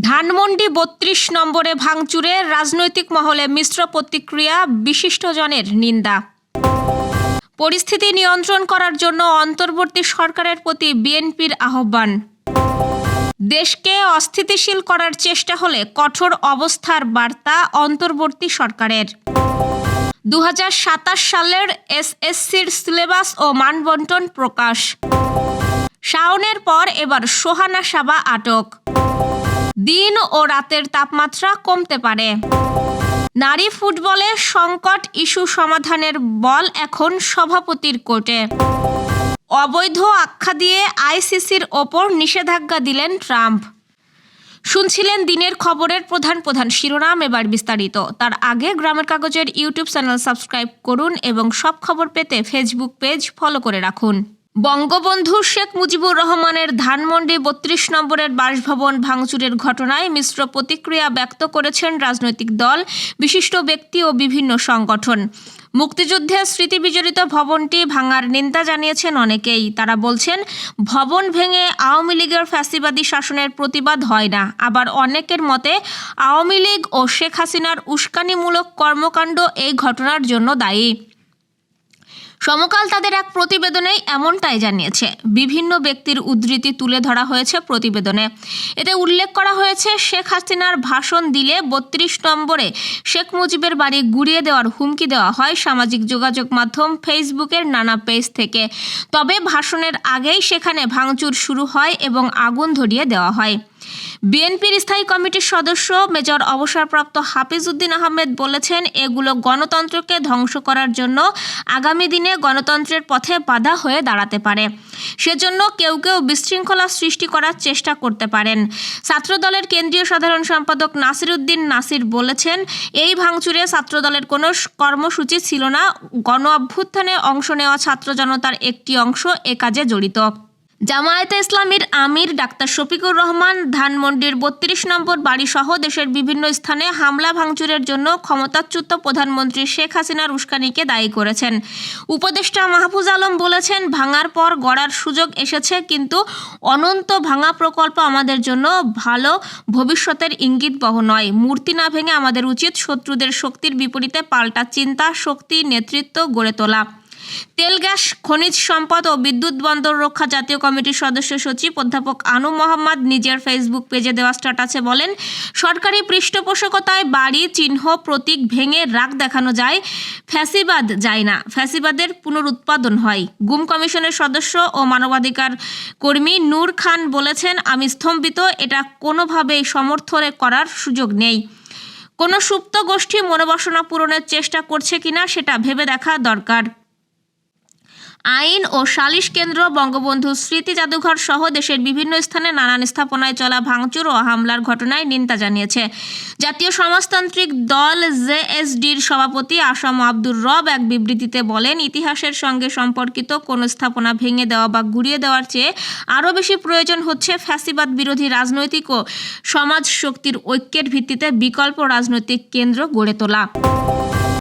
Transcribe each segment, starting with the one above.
ধানমন্ডি বত্রিশ নম্বরে ভাঙচুরে রাজনৈতিক মহলে মিশ্র প্রতিক্রিয়া বিশিষ্টজনের নিন্দা। পরিস্থিতি নিয়ন্ত্রণ করার জন্য অন্তর্বর্তী সরকারের প্রতি বিএনপির আহ্বান। দেশকে অস্থিতিশীল করার চেষ্টা হলে কঠোর অবস্থার বার্তা অন্তর্বর্তী সরকারের। দু হাজার সাতাশ সালের এসএসসির সিলেবাস ও মানবন্টন প্রকাশ। শাওনের পর এবার সোহানা সাবা আটক। দিন ও রাতের তাপমাত্রা কমতে পারে। নারী ফুটবলে সংকট ইস্যু সমাধানের বল এখন সভাপতির কোর্টে। অবৈধ আখ্যা দিয়ে আইসিসির ওপর নিষেধাজ্ঞা দিলেন ট্রাম্প। শুনছিলেন দিনের খবরের প্রধান প্রধান শিরোনাম এবার বিস্তারিত। তার আগে গ্রামের কাগজের ইউটিউব চ্যানেল সাবস্ক্রাইব করুন এবং সব খবর পেতে ফেসবুক পেজ ফলো করে রাখুন। বঙ্গবন্ধু শেখ মুজিবুর রহমানের ধানমন্ডি বত্রিশ নম্বরের বাসভবন ভাঙচুরের ঘটনায় মিশ্র প্রতিক্রিয়া ব্যক্ত করেছেন রাজনৈতিক দল, বিশিষ্ট ব্যক্তি ও বিভিন্ন সংগঠন। মুক্তিযুদ্ধের স্মৃতিবিজড়িত ভবনটি ভাঙার নিন্দা জানিয়েছেন অনেকেই। তারা বলছেন, ভবন ভেঙে আওয়ামী লীগের ফ্যাসিবাদী শাসনের প্রতিবাদ হয় না। আবার অনেকের মতে, আওয়ামী লীগ ও শেখ হাসিনার উস্কানিমূলক কর্মকাণ্ড এই ঘটনার জন্য দায়ী। সমকাল তাদের এক প্রতিবেদনেই এমনটাই জানিয়েছে। বিভিন্ন ব্যক্তির উদ্ধৃতি তুলে ধরা হয়েছে প্রতিবেদনে। এতে উল্লেখ করা হয়েছে, শেখ হাসিনার ভাষণ দিলে বত্রিশ নম্বরে শেখ মুজিবের বাড়ি গুড়িয়ে দেওয়ার হুমকি দেওয়া হয় সামাজিক যোগাযোগ মাধ্যম ফেসবুকের নানা পেজ থেকে। তবে ভাষণের আগেই সেখানে ভাঙচুর শুরু হয় এবং আগুন ধরিয়ে দেওয়া হয়। বিএনপির স্থায়ী কমিটির সদস্য মেজর অবসরপ্রাপ্ত হাফিজ উদ্দিন আহমেদ বলেছেন, এগুলো গণতন্ত্রকে ধ্বংস করার জন্য আগামী দিনে গণতন্ত্রের পথে বাধা হয়ে দাঁড়াতে পারে। সেজন্য কেউ কেউ বিশৃঙ্খলা সৃষ্টি করার চেষ্টা করতে পারেন। ছাত্রদলের কেন্দ্রীয় সাধারণ সম্পাদক নাসির উদ্দিন নাসির বলেছেন, এই ভাঙচুরে ছাত্রদলের কোনো কর্মসূচি ছিল না। গণ অভ্যুত্থানে অংশ নেওয়া ছাত্র জনতার একটি অংশ এ কাজে জড়িত। জামায়াতে ইসলামীর আমির ডাক্তার শফিকুর রহমান ধানমন্ডির বত্রিশ নম্বর বাড়িসহ দেশের বিভিন্ন স্থানে হামলা ভাঙচুরের জন্য ক্ষমতাচ্যুত প্রধানমন্ত্রী শেখ হাসিনার উস্কানিকে দায়ী করেছেন। উপদেষ্টা মাহফুজ আলম বলেছেন, ভাঙার পর গড়ার সুযোগ এসেছে, কিন্তু অনন্ত ভাঙা প্রকল্প আমাদের জন্য ভালো, ভবিষ্যতের ইঙ্গিত বহ নয়। মূর্তি না ভেঙে আমাদের উচিত শত্রুদের শক্তির বিপরীতে পাল্টা চিন্তা, শক্তি, নেতৃত্ব গড়ে তোলা। তেল, গ্যাস, খনিজ সম্পদ ও বিদ্যুৎ বন্দর রক্ষা জাতীয় কমিটির সদস্য সচিব অধ্যাপক আনু মোহাম্মদ নিজের ফেসবুক পেজে দেওয়া স্ট্যাটাসে বলেন, সরকারি পৃষ্ঠপোষকতায় বাড়ি, চিহ্ন, প্রতীক ভেঙে রাগ দেখানো যায়, ফ্যাসিবাদ যায় না, ফ্যাসিবাদের পুনরুৎপাদন হয়। গুম কমিশনের সদস্য ও মানবাধিকার কর্মী নূর খান বলেছেন, আমি স্তম্ভিত, এটা কোনোভাবেই সমর্থন করার সুযোগ নেই। কোনো সুপ্ত গোষ্ঠী মনোবাসনা পূরণের চেষ্টা করছে কিনা সেটা ভেবে দেখা দরকার। আইন ও সালিশ কেন্দ্র, বঙ্গবন্ধু স্মৃতি জাদুঘর সহ দেশের বিভিন্ন স্থানে নানান স্থাপনায় চলা ভাঙচুর ও হামলার ঘটনায় নিন্দা জানিয়েছে। জাতীয় সমাজতান্ত্রিক দল জেএসডির সভাপতি আসাম আব্দুর রব এক বিবৃতিতে বলেন, ইতিহাসের সঙ্গে সম্পর্কিত কোনো স্থাপনা ভেঙে দেওয়া বা ঘুরিয়ে দেওয়ার চেয়ে আরও বেশি প্রয়োজন হচ্ছে ফ্যাসিবাদ বিরোধী রাজনৈতিক ও সমাজ শক্তির ঐক্যের ভিত্তিতে বিকল্প রাজনৈতিক কেন্দ্র গড়ে তোলা।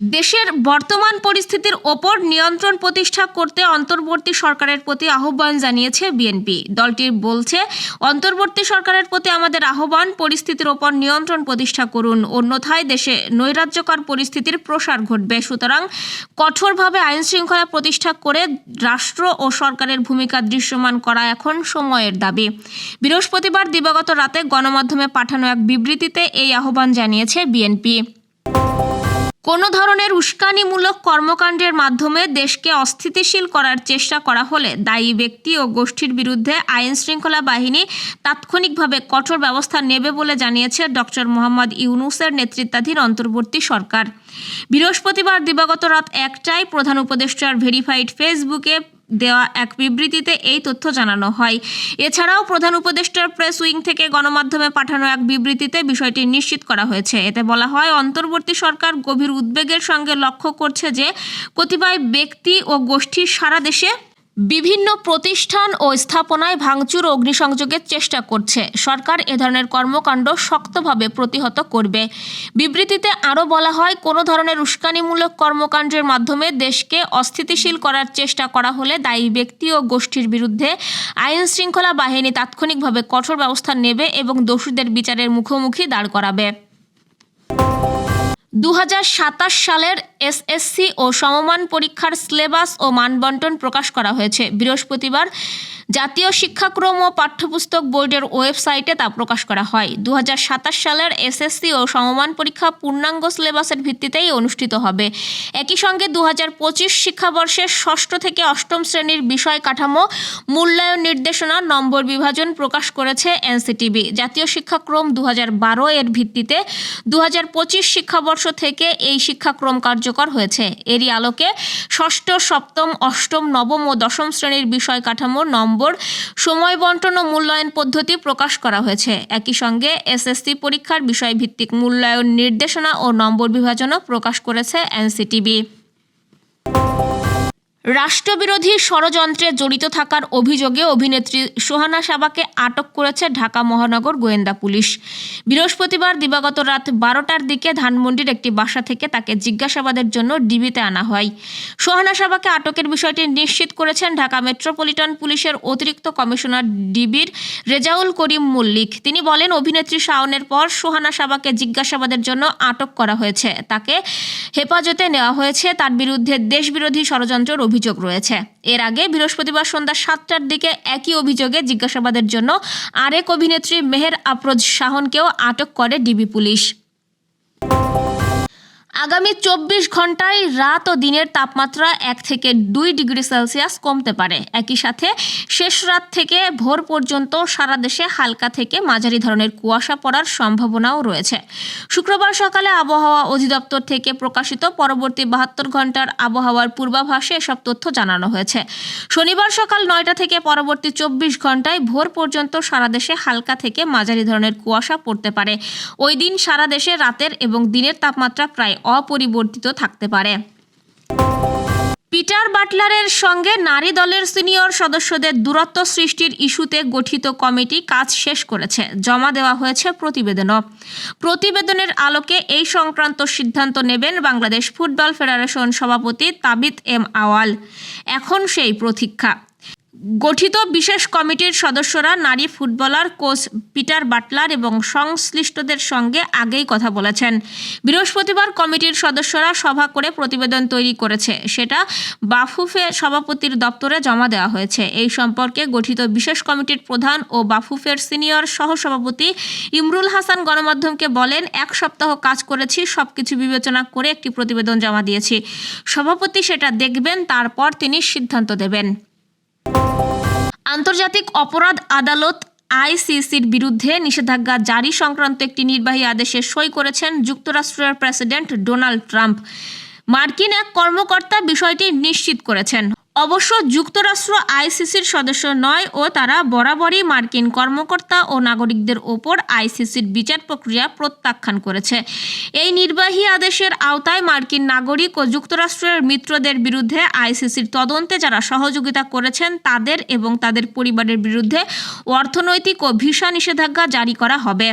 দেশের বর্তমান পরিস্থিতির ওপর নিয়ন্ত্রণ প্রতিষ্ঠা করতে অন্তর্বর্তী সরকারের প্রতি আহ্বান জানিয়েছে বিএনপি। দলটি বলছে, অন্তর্বর্তী সরকারের প্রতি আমাদের আহ্বান, পরিস্থিতির ওপর নিয়ন্ত্রণ প্রতিষ্ঠা করুন। অন্যথায় দেশে নৈরাজ্যকর পরিস্থিতির প্রসার ঘটবে। সুতরাং কঠোরভাবে আইন শৃঙ্খলা প্রতিষ্ঠা করে রাষ্ট্র ও সরকারের ভূমিকা দৃশ্যমান করা এখন সময়ের দাবি। বৃহস্পতিবার দিবাগত রাতে গণমাধ্যমে পাঠানো এক বিবৃতিতে এই আহ্বান জানিয়েছে বিএনপি। কোনো ধরনের উস্কানিমূলক কর্মকাণ্ডের মাধ্যমে দেশকে অস্থিতিশীল করার চেষ্টা করা হলে দায়ী ব্যক্তি ও গোষ্ঠীর বিরুদ্ধে আইন শৃঙ্খলা বাহিনী তাৎক্ষণিকভাবে কঠোর ব্যবস্থা নেবে বলে জানিয়েছে ডক্টর মোহাম্মদ ইউনুসের নেতৃত্বাধীন অন্তর্বর্তী সরকার। বৃহস্পতিবার দিবাগত রাত একটায় প্রধান উপদেষ্টার ভেরিফাইড ফেসবুকে দেওয়া এক বিবৃতিতে এই তথ্য জানানো হয়। এছাড়াও প্রধান উপদেষ্টার প্রেস উইং থেকে গণমাধ্যমে পাঠানো এক বিবৃতিতে বিষয়টি নিশ্চিত করা হয়েছে। এতে বলা হয়, অন্তর্বর্তী সরকার গভীর উদ্বেগের সঙ্গে লক্ষ্য করছে যে, কতিপয় ব্যক্তি ও গোষ্ঠী সারা দেশে বিভিন্ন প্রতিষ্ঠান ও স্থাপনায় ভাঙচুর ও অগ্নিসংযোগের চেষ্টা করছে। সরকার এ ধরনের কর্মকাণ্ড শক্তভাবে প্রতিহত করবে। বিবৃতিতে আরও বলা হয়, কোনো ধরনের উস্কানিমূলক কর্মকাণ্ডের মাধ্যমে দেশকে অস্থিতিশীল করার চেষ্টা করা হলে দায়ী ব্যক্তি ও গোষ্ঠীর বিরুদ্ধে আইন শৃঙ্খলা বাহিনী তাৎক্ষণিকভাবে কঠোর ব্যবস্থা নেবে এবং দোষীদের বিচারের মুখোমুখি দাঁড় করাবে। দু হাজার সাতাশ সালের এসএসসি ও সমমান পরীক্ষার সিলেবাস ও মানবন্টন প্রকাশ করা হয়েছে। বৃহস্পতিবার জাতীয় শিক্ষাক্রম ও পাঠ্যপুস্তক বোর্ডের ওয়েবসাইটে তা প্রকাশ করা হয়। দু হাজার সাতাশ সালের এসএসসি ও সমমান পরীক্ষা পূর্ণাঙ্গ সিলেবাসের ভিত্তিতেই অনুষ্ঠিত হবে। একই সঙ্গে দু হাজার পঁচিশ শিক্ষাবর্ষের ষষ্ঠ থেকে অষ্টম শ্রেণির বিষয় কাঠামো, মূল্যায়ন নির্দেশনা, নম্বর বিভাজন প্রকাশ করেছে এনসিটিবি জাতীয় শিক্ষাক্রম দু হাজার বারো এর ভিত্তিতে দু হাজার পঁচিশ শিক্ষাবর্ষ থেকে এই শিক্ষাক্রম কার্যকর হয়েছে। এরই আলোকে ষষ্ঠ, সপ্তম, অষ্টম, নবম ও দশম শ্রেণির বিষয় কাঠামোর নম্বর সময় বন্টন ও মূল্যায়ন পদ্ধতি প্রকাশ করা হয়েছে। একই সঙ্গে এসএসসি পরীক্ষার বিষয়ভিত্তিক মূল্যায়ন নির্দেশনা ও নম্বর বিভাজনও প্রকাশ করেছে এনসিটিবি। রাষ্ট্রবিরোধী ষড়যন্ত্রে জড়িত থাকার অভিযোগে অভিনেত্রী সোহানা সাবাকে আটক করেছে ঢাকা মহানগর গোয়েন্দা পুলিশ। বৃহস্পতিবার দিবাগত রাত বারোটার দিকে ধানমন্ডির একটি বাসা থেকে তাকে জিজ্ঞাসাবাদের জন্য ডিবিতে আনা হয়। সোহানা সাবাকে আটকের বিষয়টি নিশ্চিত করেছেন ঢাকা মেট্রোপলিটন পুলিশের অতিরিক্ত কমিশনার ডিবির রেজাউল করিম মল্লিক। তিনি বলেন, অভিনেত্রী শাওনের পর সোহানা সাবাকে জিজ্ঞাসাবাদের জন্য আটক করা হয়েছে। তাকে হেফাজতে নেওয়া হয়েছে। তার বিরুদ্ধে দেশবিরোধী ষড়যন্ত্রের অভিযোগ রয়েছে। এর আগে বৃহস্পতিবার সন্ধ্যা সাতটার দিকে একই অভিযোগে জিজ্ঞাসাবাদের জন্য আরেক অভিনেত্রী মেহের আফরোজ শাহনকেও আটক করে ডিবি পুলিশ। আগামী চব্বিশ ঘন্টায় রাত ও দিনের তাপমাত্রা এক থেকে দুই ডিগ্রি সেলসিয়াস কমতে পারে। একই সাথে শেষ রাত থেকে ভোর পর্যন্ত সারা দেশে হালকা থেকে মাঝারি ধরনের কুয়াশা পড়ার সম্ভাবনাও রয়েছে। শুক্রবার সকালে আবহাওয়া অধিদপ্তর থেকে প্রকাশিত পরবর্তী বাহাত্তর ঘণ্টার আবহাওয়ার পূর্বাভাসে এসব তথ্য জানানো হয়েছে। শনিবার সকাল নয়টা থেকে পরবর্তী চব্বিশ ঘন্টায় ভোর পর্যন্ত সারা দেশে হালকা থেকে মাঝারি ধরনের কুয়াশা পড়তে পারে। ওই দিন সারা দেশে রাতের এবং দিনের তাপমাত্রা প্রায় অপরিবর্তিত থাকতে পারে। পিটার বাটলারের সঙ্গে নারী দলের সিনিয়র সদস্যদের দূরত্ব সৃষ্টির ইস্যুতে গঠিত কমিটি কাজ শেষ করেছে। জমা দেওয়া হয়েছে প্রতিবেদনও। প্রতিবেদনের আলোকে এই সংক্রান্ত সিদ্ধান্ত নেবেন বাংলাদেশ ফুটবল ফেডারেশন সভাপতি তাবিত এম আওয়াল। এখন সেই প্রতীক্ষা। গঠিত বিশেষ কমিটির সদস্যরা নারী ফুটবলার কোচ পিটার বাটলার এবং সংশ্লিষ্টদের সঙ্গে আগেই কথা বলেছেন। বৃহস্পতিবার কমিটির সদস্যরা সভা করে প্রতিবেদন তৈরি করেছে। সেটা বাফুফে সভাপতির দপ্তরে জমা দেওয়া হয়েছে। এই সম্পর্কে গঠিত বিশেষ কমিটির প্রধান ও বাফুফের সিনিয়র সহসভাপতি ইমরুল হাসান গণমাধ্যমকে বলেন, এক সপ্তাহ কাজ করেছি সব কিছু বিবেচনা করে একটি প্রতিবেদন জমা দিয়েছি। সভাপতি সেটা দেখবেন, তারপর তিনি সিদ্ধান্ত দেবেন। আন্তর্জাতিক অপরাধ আদালত আইসিসির বিরুদ্ধে নিষেধাজ্ঞা জারি সংক্রান্ত একটি নির্বাহী আদেশে সই করেছেন যুক্তরাষ্ট্রের প্রেসিডেন্ট ডোনাল্ড ট্রাম্প। মার্কিন এক কর্মকর্তা বিষয়টি নিশ্চিত করেছেন। অবশ্য যুক্তরাষ্ট্র আইসিসির সদস্য নয় ও তারা বরাবরই মার্কিন কর্মকর্তা ও নাগরিকদের ওপর আইসিসির বিচার প্রক্রিয়া প্রত্যাখ্যান করেছে। এই নির্বাহী আদেশের আওতায় মার্কিন নাগরিক ও যুক্তরাষ্ট্রের মিত্রদের বিরুদ্ধে আইসিসির তদন্তে যারা সহযোগিতা করেছেন তাদের এবং তাদের পরিবারের বিরুদ্ধে অর্থনৈতিক ও ভিসা নিষেধাজ্ঞা জারি করা হবে।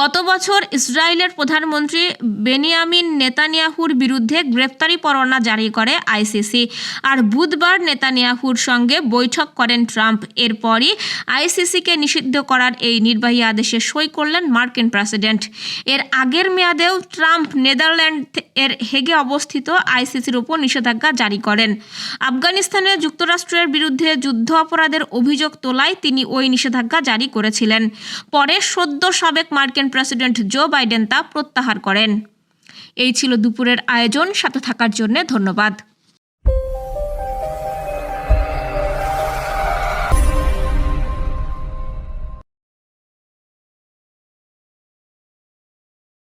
গত বছর ইসরায়েলের প্রধানমন্ত্রী বেনিয়ামিন নেতানিয়াহুর বিরুদ্ধে গ্রেপ্তারি পরোয়ানা জারি করে আইসিসি। আর বুধবার নেতানিয়াহুর সঙ্গে বৈঠক করেন ট্রাম্প। এরপরই আইসিসিকে নিষিদ্ধ করার এই নির্বাহী আদেশে সই করলেন মার্কিন প্রেসিডেন্ট। এর আগের মেয়াদেও ট্রাম্প নেদারল্যান্ড এর হেগে অবস্থিত আইসিসির উপর নিষেধাজ্ঞা জারি করেন। আফগানিস্তানে যুক্তরাষ্ট্রের বিরুদ্ধে যুদ্ধ অপরাধের অভিযোগ তোলায় তিনি ওই নিষেধাজ্ঞা জারি করেছিলেন। পরে সদ্য সাবেক মার্কিন প্রেসিডেন্ট জো বাইডেন তা প্রত্যাহার করেন। এই ছিল দুপুরের আয়োজন। সাথে থাকার জন্য ধন্যবাদ।